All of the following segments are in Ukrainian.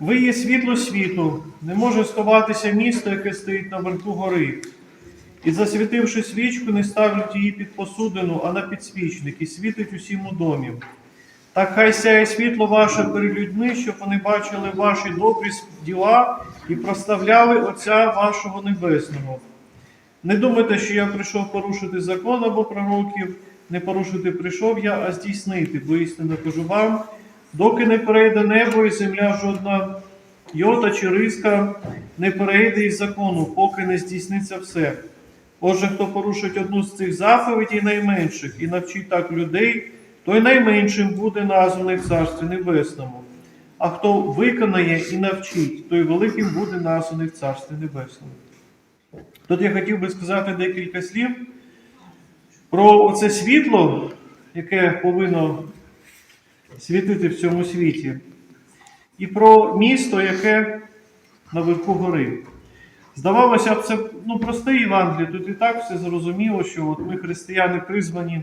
Ви є світло світу, не може сховатися місто, яке стоїть на верху гори. І засвітивши свічку, не ставлять її під посудину, а на підсвічник, і світить усім у домі. Так хай сяє світло ваше перед людьми, щоб вони бачили ваші добрі діла і прославляли Отця вашого Небесного. Не думайте, що я прийшов порушити закон або пророків, не порушити прийшов я, а здійснити, бо істинно кажу вам, доки не перейде небо і земля жодна йота чи риска не перейде із закону, поки не здійсниться все. Отже, хто порушить одну з цих заповідей найменших і навчить так людей, той найменшим буде названий в Царстві Небесному. А хто виконає і навчить, той великим буде названий в Царстві Небесному. Тут я хотів би сказати декілька слів про оце світло, яке повинно світити в цьому світі, і про місто, яке наверху гори. Здавалося б, це ну, просте Євангеліє, тут і так все зрозуміло, що от ми, християни, призвані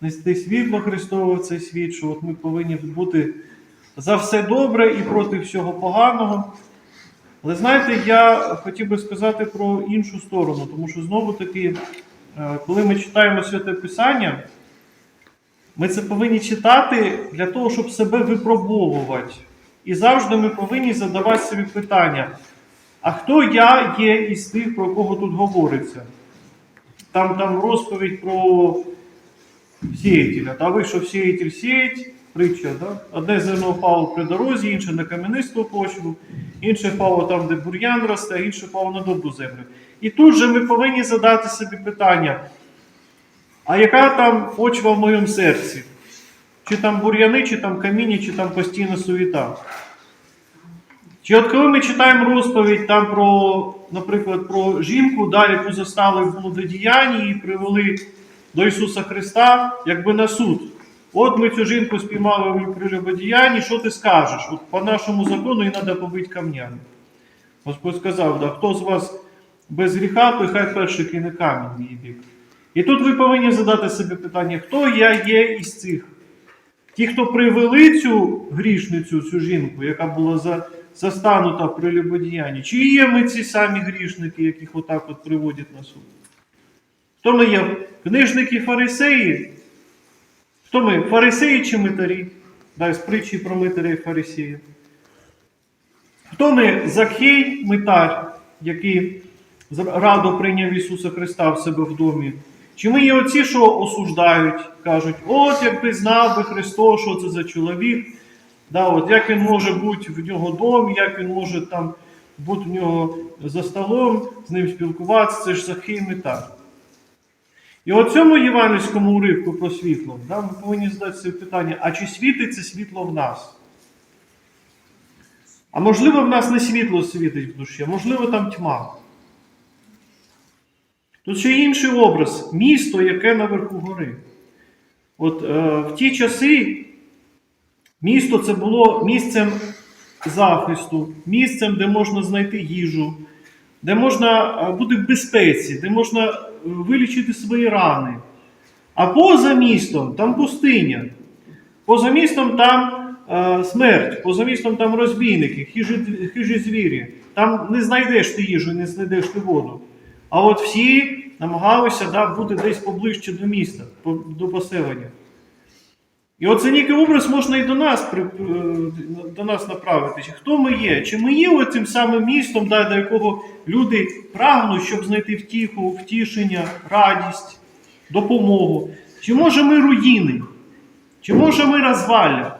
нести світло Христове в цей світ, що от ми повинні бути за все добре і проти всього поганого. Але знаєте, я хотів би сказати про іншу сторону, тому що знову таки, е, коли ми читаємо Святе Писання, ми це повинні читати для того, щоб себе випробовувати. І завжди ми повинні задавати собі питання: а хто я є із тих, про кого тут говориться? Там, там розповідь про сіятеля. Та вийшов сіятель сіять, притча. Да? Одне зерно впало при дорозі, інше на кам'янисту почву, інше впало там, де бур'ян росте, інше впало на добру землю. І тут же ми повинні задати собі питання: а яка там почва в моєму серці? Чи там бур'яни, чи там каміння, чи там постійна суєта? Чи от коли ми читаємо розповідь там про, наприклад, про жінку, да, яку застали в блудодіянні і привели до Ісуса Христа, якби на суд. От ми цю жінку спіймали в прелюбодіянні, що ти скажеш? От по нашому закону її треба побити камнями. Господь сказав, да, хто з вас без гріха, той хай перший кине камінь в її бік. І тут ви повинні задати собі питання, хто я є із цих? Ті, хто привели цю грішницю, цю жінку, яка була за, застанута в прелюбодіянні, чи є ми ці самі грішники, яких отак от приводять на суд? Хто ми є? Книжники фарисеї? Хто ми? Фарисеї чи митарі? Дай з притчі про митаря і фарисеїв. Хто ми? Захей, митар, який радо прийняв Ісуса Христа в себе в домі? Чи ми є оці, що осуждають, кажуть, от якби знав би Христос, що це за чоловік, да, от як він може бути в нього домі, як він може там бути в нього за столом, з ним спілкуватися, це ж Захей митар. І от цьому євангельському уривку про світло, да, ми повинні задати собі питання, а чи світить це світло в нас? А можливо, в нас не світло світить в душі, а можливо, там тьма. Тут ще інший образ місто, яке наверху гори. От е, в ті часи місто це було місцем захисту, місцем, де можна знайти їжу, де можна е, бути в безпеці, де можна е, вилічити свої рани. А поза містом там пустиня. Поза містом там е, смерть, поза містом там розбійники, хижі, хижі звірі. Там не знайдеш ти їжу, не знайдеш ти воду. А от всі намагалися да, бути десь поближче до міста, до поселення. І оце некий образ можна і до нас, е, до нас направити. Хто ми є? Чи ми є цим самим містом, да, до якого люди прагнуть, щоб знайти втіху, втішення, радість, допомогу? Чи може ми руїни? Чи може ми розвалля?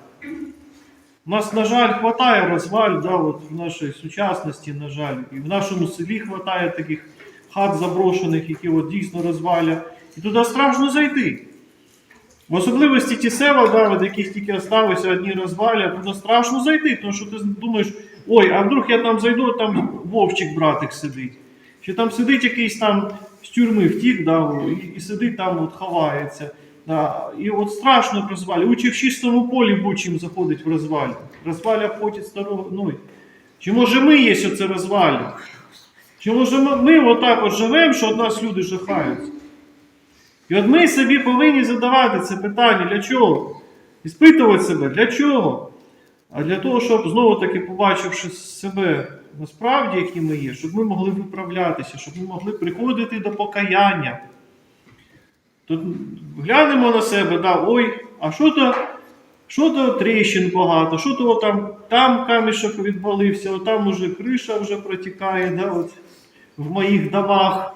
У нас, на жаль, хватає розваль, да, от в нашій сучасності, на жаль, і в нашому селі хватає таких хат заброшених, які от дійсно розваля. І туди страшно зайти. В особливості ті села, да, від яких тільки залишилися одні розваля, туди страшно зайти, тому що ти думаєш, ой, а вдруг я там зайду, а там вовчик братик сидить. Чи там сидить якийсь там з тюрми втік, да, і, і сидить там, от ховається. Да. І от страшно розвалі. Учи в чистому полі будь-чим заходить в розвалі. Розваля потить старого ной. Чи може ми є оце розваля? Чи може ми, отак от живемо, що від нас люди жахаються? І от ми собі повинні задавати це питання, для чого? І спитувати себе, для чого? а для того, щоб знову таки побачивши себе насправді, які ми є, щоб ми могли виправлятися, щоб ми могли приходити до покаяння. Тут глянемо на себе, да, ой, а що то, що то тріщин багато, що то там, там камішок відвалився, там уже криша вже протікає, да, от, в моїх домах,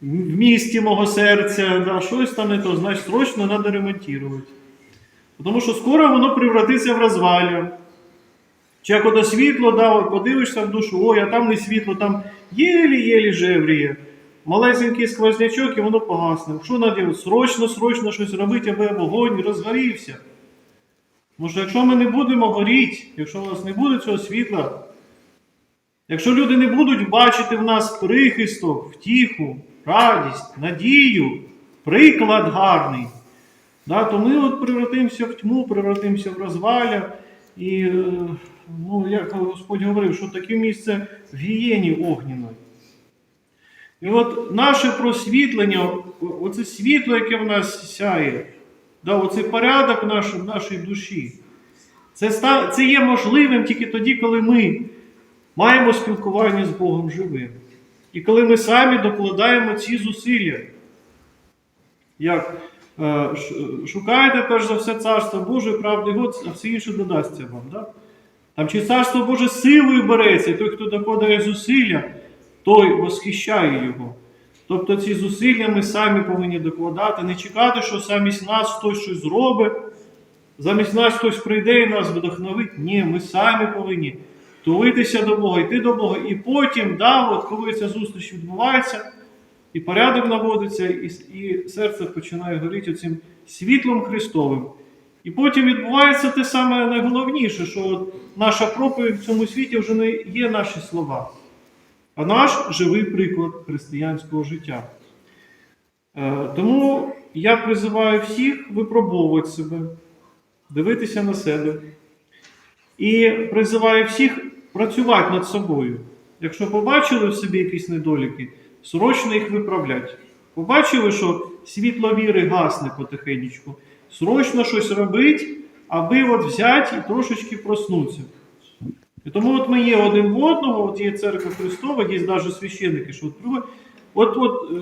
в місті мого серця, да, щось там не то, значить, срочно треба ремонтувати. Тому що скоро воно превратиться в розвалля. Чи як ото світло, да, подивишся в душу, ой, а там не світло, там єлі-єлі жевріє. Малесенький сквознячок і воно погасне. Що треба? Срочно, срочно щось робити, аби вогонь розгорівся. Може, якщо ми не будемо горіти, якщо у нас не буде цього світла, якщо люди не будуть бачити в нас прихисток, втіху, радість, надію, приклад гарний, да, то ми от превратимося в тьму, превратимося в розваля. І, е, ну, як Господь говорив, що таке місце в гієні огняної. І от наше просвітлення, оце світло, яке в нас сяє, да, оцей порядок в нашій душі, це, це є можливим тільки тоді, коли ми маємо спілкування з Богом живим. І коли ми самі докладаємо ці зусилля. Як е, шукаєте перш за все царство Боже, правди Його, а все інше додасться вам. Да? Там чи царство Боже силою береться, і той, хто докладає зусилля, той восхищає його. Тобто ці зусилля ми самі повинні докладати, не чекати, що замість нас хтось щось зробить, замість нас хтось прийде і нас вдохновить. Ні, ми самі повинні тулитися до Бога, йти до Бога. І потім, да, от коли ця зустріч відбувається, і порядок наводиться, і, і серце починає горіти цим світлом Христовим. І потім відбувається те саме найголовніше, що от наша проповідь в цьому світі вже не є наші слова, а наш живий приклад християнського життя. Е, Тому я призиваю всіх випробовувати себе, дивитися на себе. І призиваю всіх працювати над собою. Якщо побачили в собі якісь недоліки, срочно їх виправляти. Побачили, що світло віри гасне потихеньку, срочно щось робити, аби от взяти і трошечки проснутися. І тому от ми є один в одного, от є церква Христова, є навіть священники, що от. От, от, е,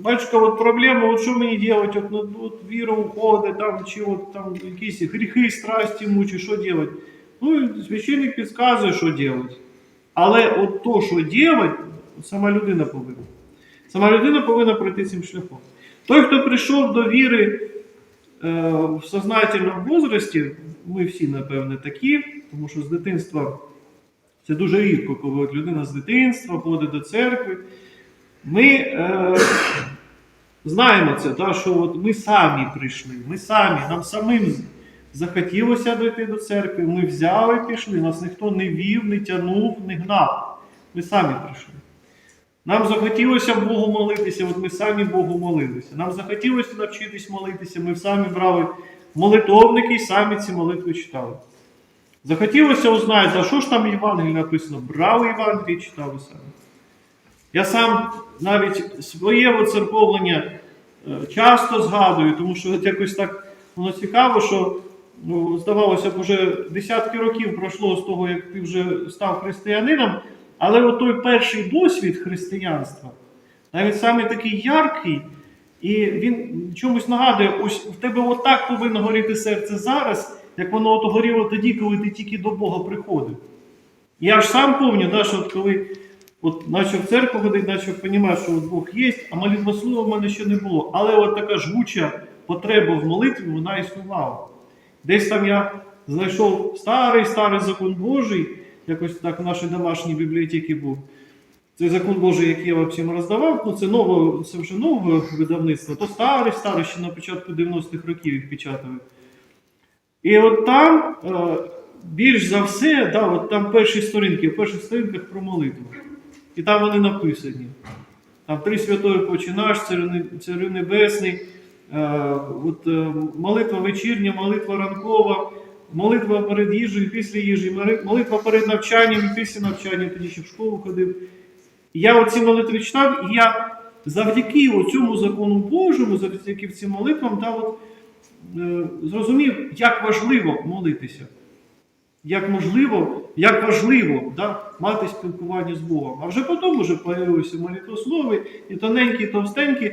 батюшка, от проблема, от що мені робити, от, ну, от віра уходить, там, чи от там якісь гріхи, страсті мучить, що робити? Ну, священник підказує, що робити. Але от то, що робити, сама людина повинна. Сама людина повинна пройти цим шляхом. Той, хто прийшов до віри е, в сознательному возрасті, ми всі, напевне, такі, тому що з дитинства це дуже рідко, коли от людина з дитинства ходить до церкви. Ми е, знаємо це, та, що от ми самі прийшли, ми самі, нам самим захотілося дойти до церкви, ми взяли і пішли, нас ніхто не вів, не тягнув, не гнав. Ми самі прийшли. Нам захотілося Богу молитися, от ми самі Богу молилися. Нам захотілося навчитись молитися, ми самі брали молитовники і самі ці молитви читали. Захотілося узнати, а що ж там в Євангелії написано? Брали Євангелії і читали самі. Я сам навіть своє оцерковлення е, часто згадую, тому що от якось так воно цікаво, що ну, здавалося б, вже десятки років пройшло з того, як ти вже став християнином, але от той перший досвід християнства, навіть саме такий яркий, і він чомусь нагадує, ось в тебе отак повинно горіти серце зараз, як воно от горіло тоді, коли ти тільки до Бога приходив. Я ж сам пам'ятаю, да, що от коли от почав в церкву ходити, почав розуміти, що от Бог є, а молитва слова в мене ще не було. Але от така жгуча потреба в молитві, вона існувала. Десь там я знайшов старий старий закон Божий, якось так в нашій домашній бібліотеці був. Цей закон Божий, який я вам всім роздавав, ну це нове, це вже нове видавництво, то старий, старий, ще на початку 90-х років їх печатали. І от там е, більш за все, да, от там перші сторінки, в перших сторінках про молитву. І там вони написані. Там три святої починаш, царю, Небесний, от, е, молитва вечірня, молитва ранкова, молитва перед їжею, після їжі, молитва перед навчанням і після навчання, тоді ще в школу ходив. Я оці молитви читав, і я завдяки цьому закону Божому, завдяки цим молитвам, да, от, е, зрозумів, як важливо молитися. як можливо, як важливо да, мати спілкування з Богом. А вже потім вже появилися молитвослови, і тоненькі, і товстенькі.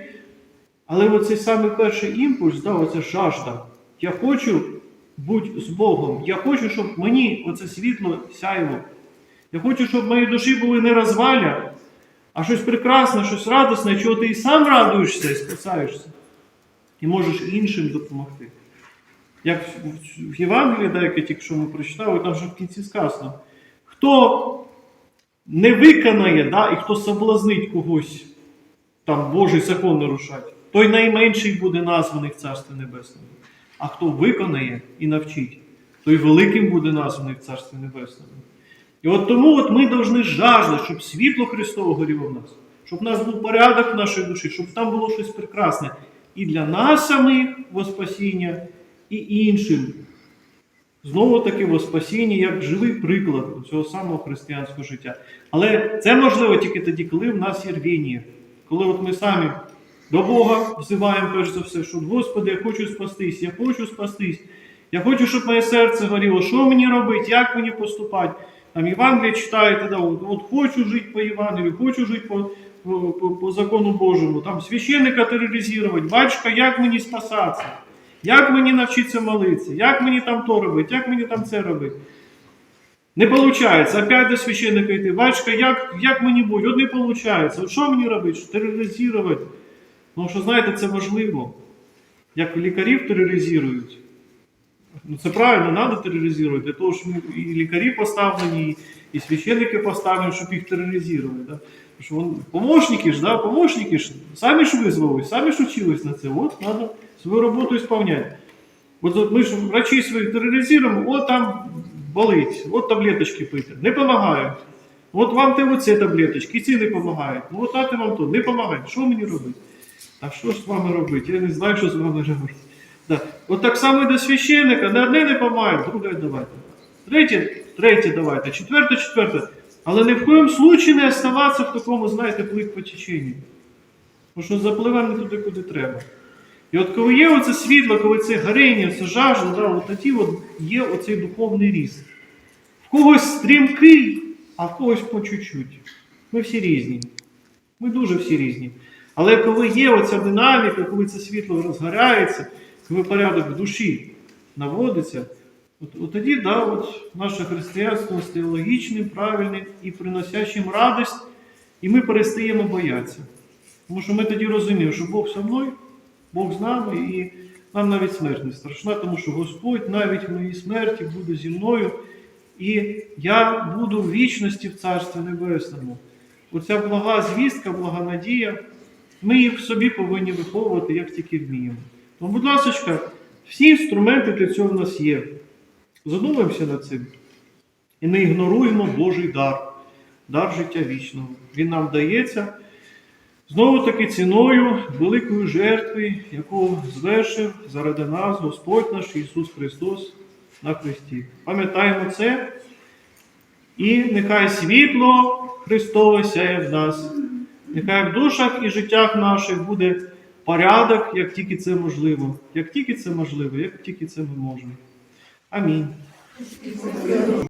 Але оцей саме перший імпульс, да, оця жажда. Я хочу бути з Богом. Я хочу, щоб мені оце світло сяйло. Я хочу, щоб мої душі були не розваля, а щось прекрасне, щось радісне, чого ти і сам радуєшся і спасаєшся. І можеш іншим допомогти. Як в- в Євангелії, да, яке тільки що ми прочитали, там же в кінці сказано, хто не виконає, да, і хто соблазнить когось, там Божий закон нарушать, той найменший буде названий в Царстві Небесному. А хто виконає і навчить, той великим буде названий в Царстві Небесному. І от тому от ми повинні жаждати, щоб світло Христове горіло в нас, щоб в нас був порядок в нашій душі, щоб там було щось прекрасне і для нас самих во спасіння, і іншим. Знову таки во спасіння як живий приклад цього самого християнського життя. Але це можливо тільки тоді, коли в нас є рвіння. Коли от ми самі до Бога взиваємо перш за все, що Господи, я хочу спастись, я хочу спастись. Я хочу, щоб моє серце горіло. Що мені робити, як мені поступати? Там Євангеліє читаєте, да, от, от хочу жити по Євангелію, хочу жити по, по, по, по закону Божому, там священника тероризувати, батюшка, як мені спасатися? Як мені навчитися молитися? Як мені там то робити? Як мені там це робити? Не виходить. Опять до священника йти. Батюшка, як, як мені бути? От не виходить. Що мені робити? Тероризувати? Ну, що знаєте, це важливо. Як лікарів тероризують. Ну, це правильно, треба тероризувати. Для того, що ми і лікарі поставлені, і, священники поставлені, щоб їх тероризувати. Да? Що вон, помощники ж, да? помощники ж самі ж визвались, самі ж учились на це. От треба свою роботу виконувати. От ми ж врачі своїх тероризуємо, от там болить, от таблеточки пити. Не допомагають. От вам те оце таблеточки, ці не допомагають. Ну от дати вам то, не допомагають. Що мені робити? А що ж з вами робити? Я не знаю, що з вами робити. Да. От так само і до священника, на одне не допомагає, друге давайте. Третє, третє давайте, четверте, четверте. Але ні в коєму случаї не оставатися в такому, знаєте, плит по теченню. Тому що запливемо не туди, куди треба. І от коли є оце світло, коли це горіння, це жажда, да, от тоді от є оцей духовний ріст. В когось стрімкий, а в когось по чуть-чуть. Ми всі різні. Ми дуже всі різні. Але коли є оця динаміка, коли це світло розгоряється, коли порядок в душі наводиться, от, от тоді да, от наше християнство стає логічним, правильним і приносящим радість, і ми перестаємо боятися. Тому що ми тоді розуміємо, що Бог со мною, Бог з нами, і нам навіть смерть не страшна, тому що Господь навіть в моїй смерті буде зі мною, і я буду в вічності в Царстві Небесному. Оця блага звістка, блага надія, ми їх собі повинні виховувати, як тільки вміємо. Тому, будь ласка, всі інструменти для цього в нас є. Задумаємося над цим. І не ігноруємо Божий дар, дар життя вічного. Він нам дається знову таки ціною великої жертви, яку звершив заради нас Господь наш Ісус Христос на Христі. Пам'ятаємо це. І нехай світло Христове сяє в нас. Нехай в душах і життях наших буде порядок, як тільки це можливо. Як тільки це можливо, як тільки це ми можемо. Амінь.